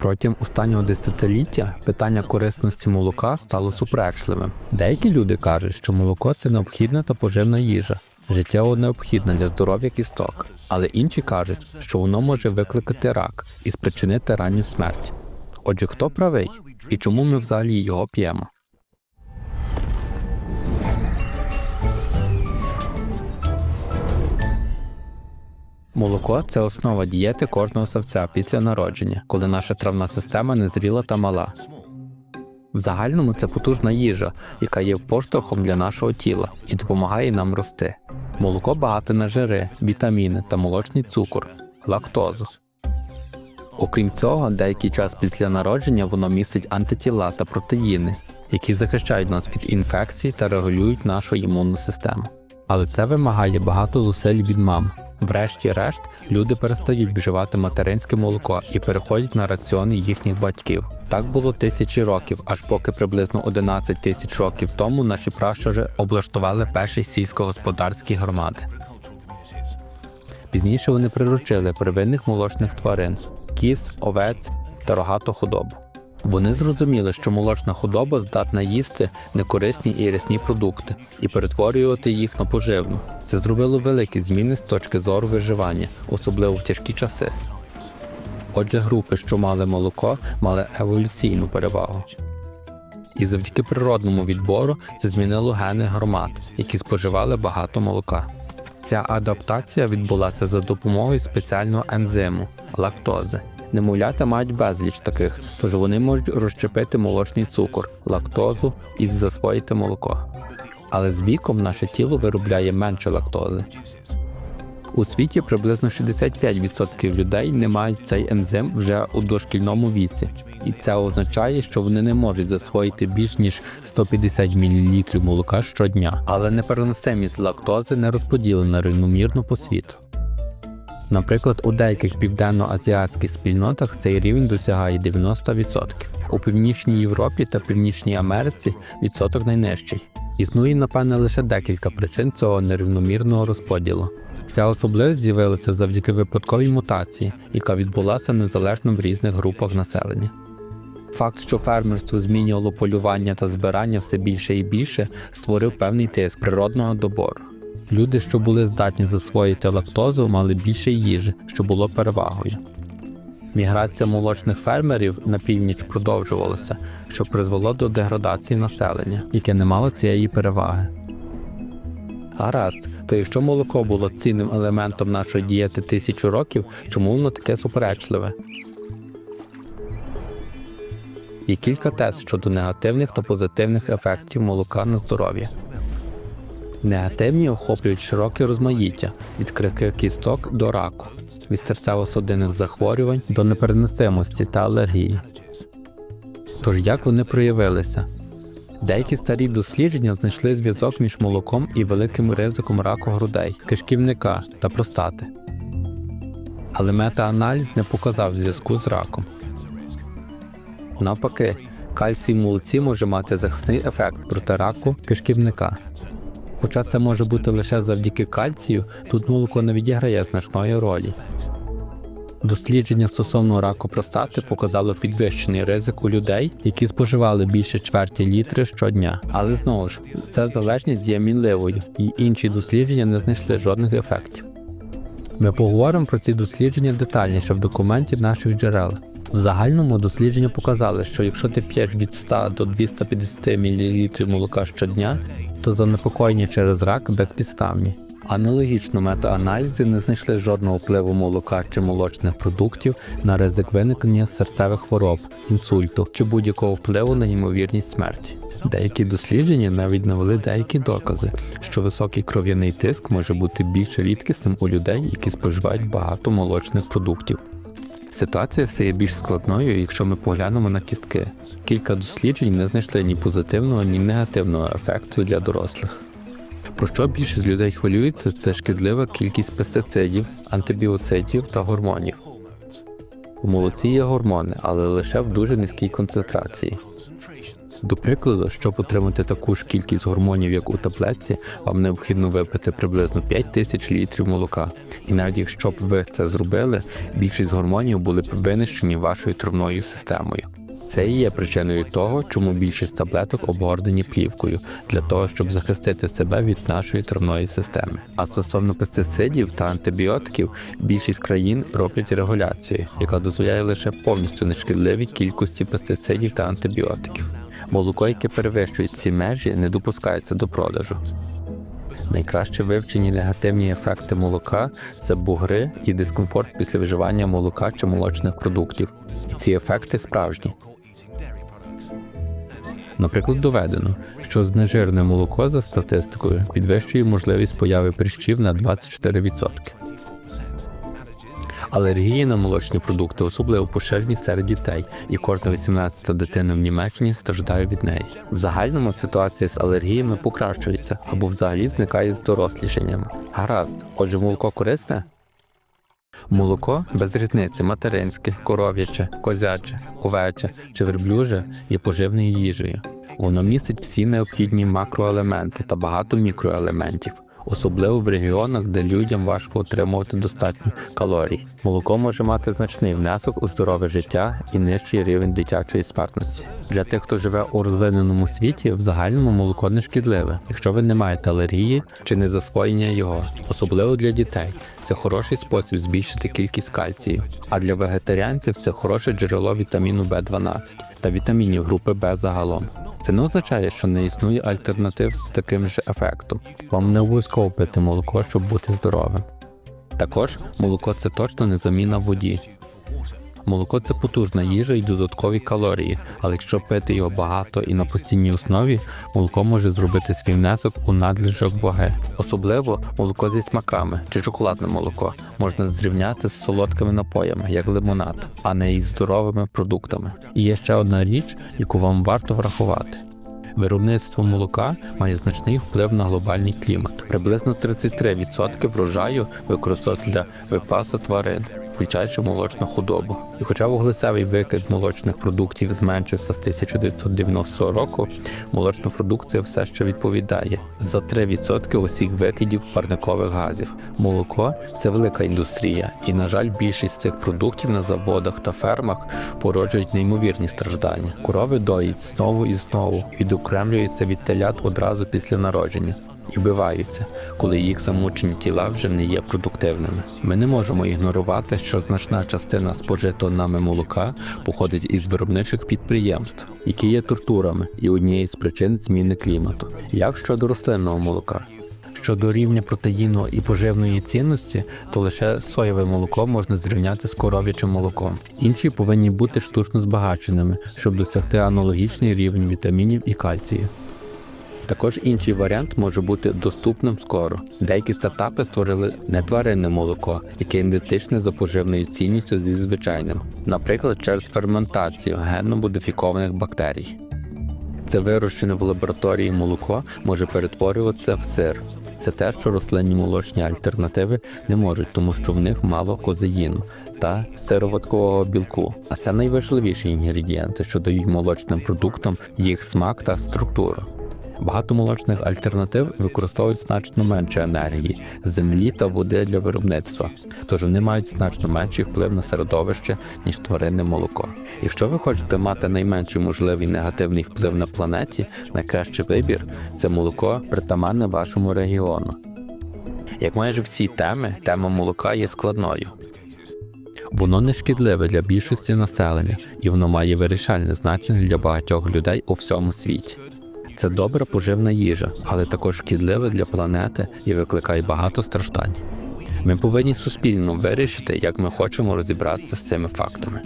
Протягом останнього десятиліття питання корисності молока стало суперечливим. Деякі люди кажуть, що молоко це необхідна та поживна їжа, життєво необхідна для здоров'я кісток, але інші кажуть, що воно може викликати рак і спричинити ранню смерть. Отже, хто правий і чому ми взагалі його п'ємо? Молоко це основа дієти кожного савця після народження, коли наша травна система незріла та мала. В загальному це потужна їжа, яка є поштовхом для нашого тіла і допомагає нам рости. Молоко багате на жири, вітаміни та молочний цукор, лактозу. Окрім цього, деякий час після народження воно містить антитіла та протеїни, які захищають нас від інфекцій та регулюють нашу імунну систему. Але це вимагає багато зусиль від мам. Врешті-решт, люди перестають вживати материнське молоко і переходять на раціони їхніх батьків. Так було тисячі років, аж поки приблизно 11 тисяч років тому наші пращури облаштували перші сільськогосподарські громади. Пізніше вони приручили первинних молочних тварин кіз, овець та рогату худобу. Вони зрозуміли, що молочна худоба здатна їсти некорисні і рясні продукти і перетворювати їх на поживну. Це зробило великі зміни з точки зору виживання, особливо в тяжкі часи. Отже, групи, що мали молоко, мали еволюційну перевагу. І завдяки природному відбору це змінило гени громад, які споживали багато молока. Ця адаптація відбулася за допомогою спеціального ензиму лактози. Немовлята мають безліч таких, тож вони можуть розщепити молочний цукор, лактозу і засвоїти молоко. Але з віком наше тіло виробляє менше лактози. У світі приблизно 65% людей не мають цей ензим вже у дошкільному віці, і це означає, що вони не можуть засвоїти більш ніж 150 мл молока щодня, але непереносимість лактози не розподілена рівномірно по світу. Наприклад, у деяких південно-азіатських спільнотах цей рівень досягає 90%. У Північній Європі та Північній Америці відсоток найнижчий. Існує, напевне, лише декілька причин цього нерівномірного розподілу. Ця особливість з'явилася завдяки випадковій мутації, яка відбулася незалежно в різних групах населення. Факт, що фермерство змінювало полювання та збирання все більше і більше, створив певний тиск природного добору. Люди, що були здатні засвоїти лактозу, мали більше їжі, що було перевагою. Міграція молочних фермерів на північ продовжувалася, що призвело до деградації населення, яке не мало цієї переваги. Гаразд, то якщо молоко було цінним елементом нашої дієти тисячу років, чому воно таке суперечливе? Є кілька тез щодо негативних та позитивних ефектів молока на здоров'я. Негативні охоплюють широке розмаїття від крихких кісток до раку, від серцево-судинних захворювань до непереносимості та алергії. Тож як вони проявилися? Деякі старі дослідження знайшли зв'язок між молоком і великим ризиком раку грудей, кишківника та простати. Але метааналіз не показав зв'язку з раком. Навпаки, кальцій в молоці може мати захисний ефект проти раку кишківника. Хоча це може бути лише завдяки кальцію, тут молоко не відіграє значної ролі. Дослідження стосовно раку простати показало підвищений ризик у людей, які споживали більше чверті літри щодня. Але знову ж, ця залежність є мінливою, і інші дослідження не знайшли жодних ефектів. Ми поговоримо про ці дослідження детальніше в документі наших джерел. В загальному дослідження показали, що якщо ти п'єш від 100 до 250 мл молока щодня, то занепокоєння через рак безпідставні. Аналогічно метааналізи не знайшли жодного впливу молока чи молочних продуктів на ризик виникнення серцевих хвороб, інсульту чи будь-якого впливу на ймовірність смерті. Деякі дослідження навіть навели деякі докази, що високий кров'яний тиск може бути більш рідкісним у людей, які споживають багато молочних продуктів. Ситуація стає більш складною, якщо ми поглянемо на кістки. Кілька досліджень не знайшли ні позитивного, ні негативного ефекту для дорослих. Про що більшість людей хвилюється, це шкідлива кількість пестицидів, антибіоцидів та гормонів. У молоці є гормони, але лише в дуже низькій концентрації. До прикладу, щоб отримати таку ж кількість гормонів, як у таблетці, вам необхідно випити приблизно 5 тисяч літрів молока. І навіть якщо б ви це зробили, більшість гормонів були б винищені вашою травною системою. Це і є причиною того, чому більшість таблеток обгорнені плівкою для того, щоб захистити себе від нашої травної системи. А стосовно пестицидів та антибіотиків, більшість країн роблять регуляцію, яка дозволяє лише повністю нешкідливі кількості пестицидів та антибіотиків. Молоко, яке перевищує ці межі, не допускається до продажу. Найкраще вивчені негативні ефекти молока це бугри і дискомфорт після вживання молока чи молочних продуктів. І ці ефекти справжні. Наприклад, доведено, що знежирене молоко за статистикою підвищує можливість появи прищів на 24%. Алергії на молочні продукти особливо поширені серед дітей, і кожна 18-та дитина в Німеччині страждає від неї. В загальному ситуація з алергіями покращується або взагалі зникає з дорослішенням. Гаразд, отже, молоко корисне? Молоко без різниці материнське, коров'яче, козяче, овече чи верблюже є поживною їжею. Воно містить всі необхідні макроелементи та багато мікроелементів, особливо в регіонах, де людям важко отримувати достатньо калорій. Молоко може мати значний внесок у здорове життя і нижчий рівень дитячої смертності. Для тих, хто живе у розвиненому світі, в загальному молоко не шкідливе, якщо ви не маєте алергії чи не засвоєння його, особливо для дітей. Це хороший спосіб збільшити кількість кальцію. А для вегетаріанців це хороше джерело вітаміну В12 та вітамінів групи Б загалом. Це не означає, що не існує альтернатив з таким же ефектом. Вам не обов'язково пити молоко, щоб бути здоровим. Також молоко це точно не заміна воді. Молоко це потужна їжа і додаткові калорії, але якщо пити його багато і на постійній основі, молоко може зробити свій внесок у надлишок ваги. Особливо молоко зі смаками чи шоколадне молоко можна зрівняти з солодкими напоями, як лимонад, а не із здоровими продуктами. І є ще одна річ, яку вам варто врахувати. Виробництво молока має значний вплив на глобальний клімат. Приблизно 33% врожаю використовують для випасу тварин, включаючи молочну худобу. І хоча вуглецевий викид молочних продуктів зменшився з 1990 року, молочна продукція все ще відповідає за 3% усіх викидів парникових газів. Молоко це велика індустрія, і, на жаль, більшість цих продуктів на заводах та фермах породжують неймовірні страждання. Корови доїть знову і знову, відокремлюються від телят одразу після народження. І вбиваються, коли їх замучені тіла вже не є продуктивними. Ми не можемо ігнорувати, що значна частина спожитого нами молока походить із виробничих підприємств, які є тортурами і однією з причин зміни клімату. Як щодо рослинного молока? Щодо рівня протеїну і поживної цінності, то лише соєве молоко можна зрівняти з коров'ячим молоком. Інші повинні бути штучно збагаченими, щоб досягти аналогічний рівень вітамінів і кальцію. Також інший варіант може бути доступним скоро. Деякі стартапи створили не тваринне молоко, яке ідентичне за поживною цінністю зі звичайним, наприклад, через ферментацію генно-модифікованих бактерій. Це вирощене в лабораторії молоко може перетворюватися в сир. Це те, що рослинні молочні альтернативи не можуть, тому що в них мало козеїну та сироваткового білку. А це найважливіші інгредієнти, що дають молочним продуктам їх смак та структуру. Багато молочних альтернатив використовують значно менше енергії, землі та води для виробництва, тож вони мають значно менший вплив на середовище, ніж тваринне молоко. Якщо ви хочете мати найменший можливий негативний вплив на планеті, найкращий вибір це молоко притаманне вашому регіону. Як майже всі теми, тема молока є складною. Воно не шкідливе для більшості населення, і воно має вирішальне значення для багатьох людей у всьому світі. Це добра поживна їжа, але також шкідлива для планети і викликає багато страждань. Ми повинні суспільно вирішити, як ми хочемо розібратися з цими фактами.